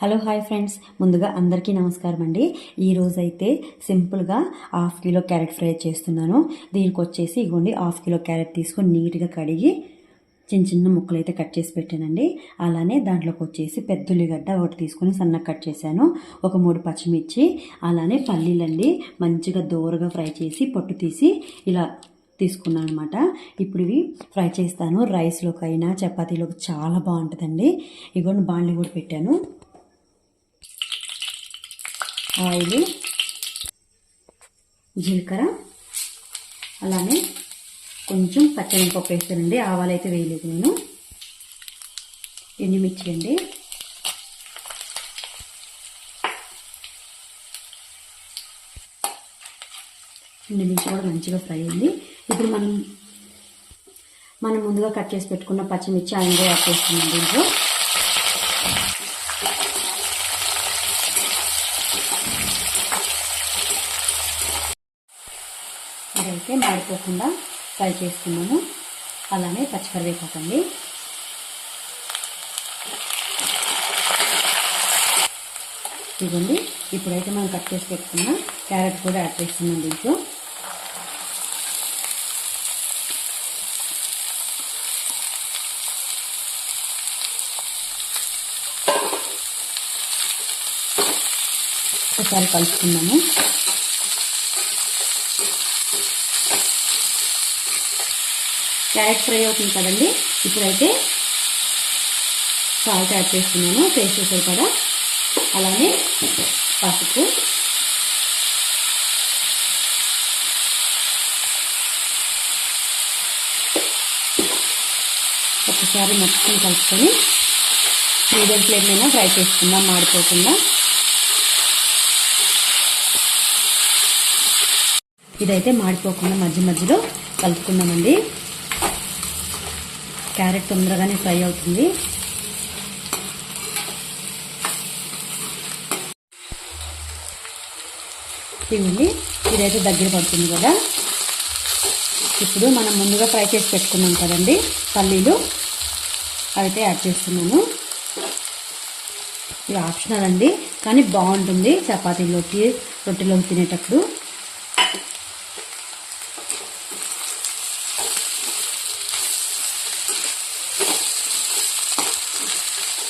Hello hi friends. ముందుగా అందరికీ నమస్కారం అండి. ఈరోజు అయితే సింపుల్గా హాఫ్ కిలో క్యారెట్ ఫ్రై చేస్తున్నాను. దీనికి వచ్చేసి ఇగోండి హాఫ్ కిలో క్యారెట్ తీసుకొని నీట్గా కడిగి చిన్న చిన్న ముక్కలు అయితే కట్ చేసి పెట్టానండి. అలానే దాంట్లోకి వచ్చేసి పెద్ద ఉల్లిగడ్డ ఒకటి తీసుకొని సన్నగా కట్ చేశాను. ఒక మూడు పచ్చిమిర్చి అలానే పల్లీలండి. మంచిగా దోరగా ఫ్రై చేసి పొట్టు తీసి ఇలా తీసుకున్నాను అనమాట ఇప్పుడు ఇవి ఫ్రై చేస్తాను. రైస్లోకైనా అయినా చపాతీలోకి చాలా బాగుంటుందండి. ఇగోండి బాండ్లీ కూడా పెట్టాను. ఆయిల్ జీలకర్ర అలానే కొంచెం పచ్చనిపప్పు వేస్తానండి. ఆవాలు అయితే వేయలేదు నేను. ఎండుమిర్చి అండి. ఎండుమిర్చి కూడా మంచిగా ఫ్రై అయింది. ఇప్పుడు మనం మనం ముందుగా కట్ చేసి పెట్టుకున్న పచ్చిమిర్చి ఆయన కూడా యాడ్ చేస్తున్నాం దీంట్లో ఇదైతే మాడిపోకుండా ఫ్రై చేసుకున్నాము అలానే పచ్చికరివేపాకండి. ఇదిగోండి ఇప్పుడైతే మనం కట్ చేసి పెట్టుకున్న క్యారెట్ కూడా యాడ్ చేస్తున్నాం దీంట్లో. ఒకసారి కలుపుకున్నాము క్యారెట్ ఫ్రై అవుతుంది కదండి. ఇప్పుడైతే సాల్ట్ యాడ్ చేస్తున్నాను. టేస్ట్ చేసారు కదా. అలానే పసుపు. ఒకసారి మొత్తం కలుపుకొని మీడియం ఫ్లేమ్ మీద ఫ్రై చేసుకుందాం. మాడిపోకుండా. ఇదైతే మాడిపోకుండా మధ్య మధ్యలో కలుపుకుందామండి. క్యారెట్ తొందరగానే ఫ్రై అవుతుంది. ఇవ్వండి. ఇదైతే దగ్గర పడుతుంది కదా. ఇప్పుడు మనం ముందుగా ఫ్రై చేసి పెట్టుకున్నాం కదండి పల్లీలు. అయితే యాడ్ చేస్తున్నాము ఇది ఆప్షనల్ అండి కానీ బాగుంటుంది చపాతీలోకి రొట్టెలోకి తినేటప్పుడు.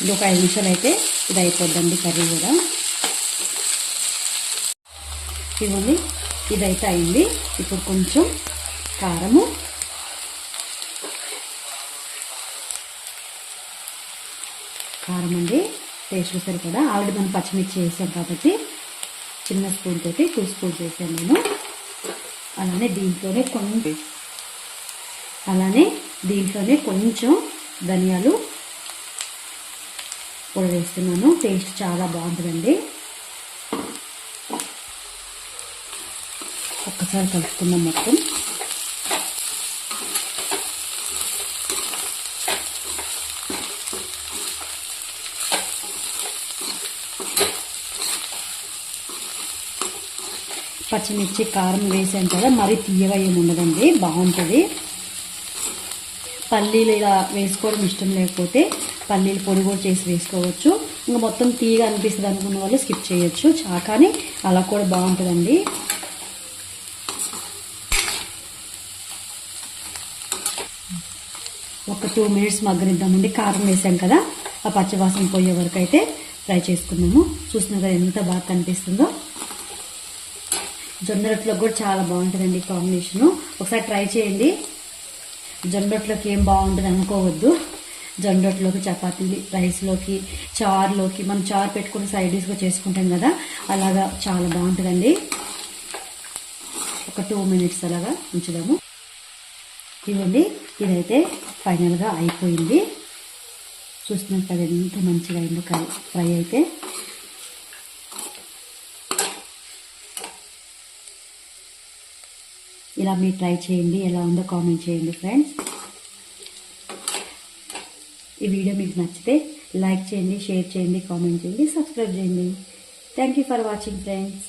ఇది ఒక ఐదు నిమిషాలు అయితే ఇది అయిపోద్దండి కర్రీ కూడా. ఇవ్వండి ఇదైతే అయింది. ఇప్పుడు కొంచెం కారము. కారం అండి టేస్ట్ చూసారు కదా? ఆల్రెడీ మనం పచ్చిమిర్చి వేసాం కాబట్టి చిన్న స్పూన్ తోటి టూ స్పూన్స్ వేసాను నేను. అలానే దీంట్లోనే కొంచెం అలానే దీంట్లోనే కొంచెం ధనియాలు కూడా వేస్తున్నాను. టేస్ట్ చాలా బాగుంటుందండి. ఒక్కసారి కలుపుకుందాం మొత్తం. పచ్చిమిర్చి కారం వేసాం కదా మరీ తీయగా ఏమి ఉండదండి. బాగుంటుంది. పల్లీలు ఇలా వేసుకోవడం ఇష్టం లేకపోతే పన్నీర్ పొడి కూడా చేసి వేసుకోవచ్చు. ఇంకా మొత్తం తీగ అనిపిస్తుంది అనుకున్న వాళ్ళు స్కిప్ చేయొచ్చు. చాకాని అలా కూడా బాగుంటుందండి. ఒక టూ మినిట్స్ మగ్గనిద్దామండి. కారం వేసాం కదా ఆ పచ్చివాసన పోయే వరకు అయితే ఫ్రై చేసుకున్నాము చూసిన కదా ఎంత బాగా కనిపిస్తుందో. జొన్న రొట్టెలకు కూడా చాలా బాగుంటుందండి కాంబినేషను ఒకసారి ట్రై చేయండి. జొన్న రొట్టెలోకి ఏం బాగుంటుంది అనుకోవద్దు. జొన్న చపాతీలు చపాతీ రైస్లోకి చారులోకి మనం చారు పెట్టుకుని సైడ్ డిష్గా చేసుకుంటాం కదా అలాగా చాలా బాగుంటుందండి. ఒక టూ మినిట్స్ అలాగా ఉంచుదాము. ఇవ్వండి ఇదైతే ఫైనల్గా అయిపోయింది. చూస్తున్నాం కదా ఎంత మంచిగా అయిందో ఫ్రై అయితే. ఇలా మీరు ట్రై చేయండి ఎలా ఉందో కామెంట్ చేయండి ఫ్రెండ్స్. ఈ వీడియో మీకు నచ్చితే లైక్ చేయండి షేర్ చేయండి కామెంట్ చేయండి సబ్స్క్రైబ్ చేయండి. Thank you for watching friends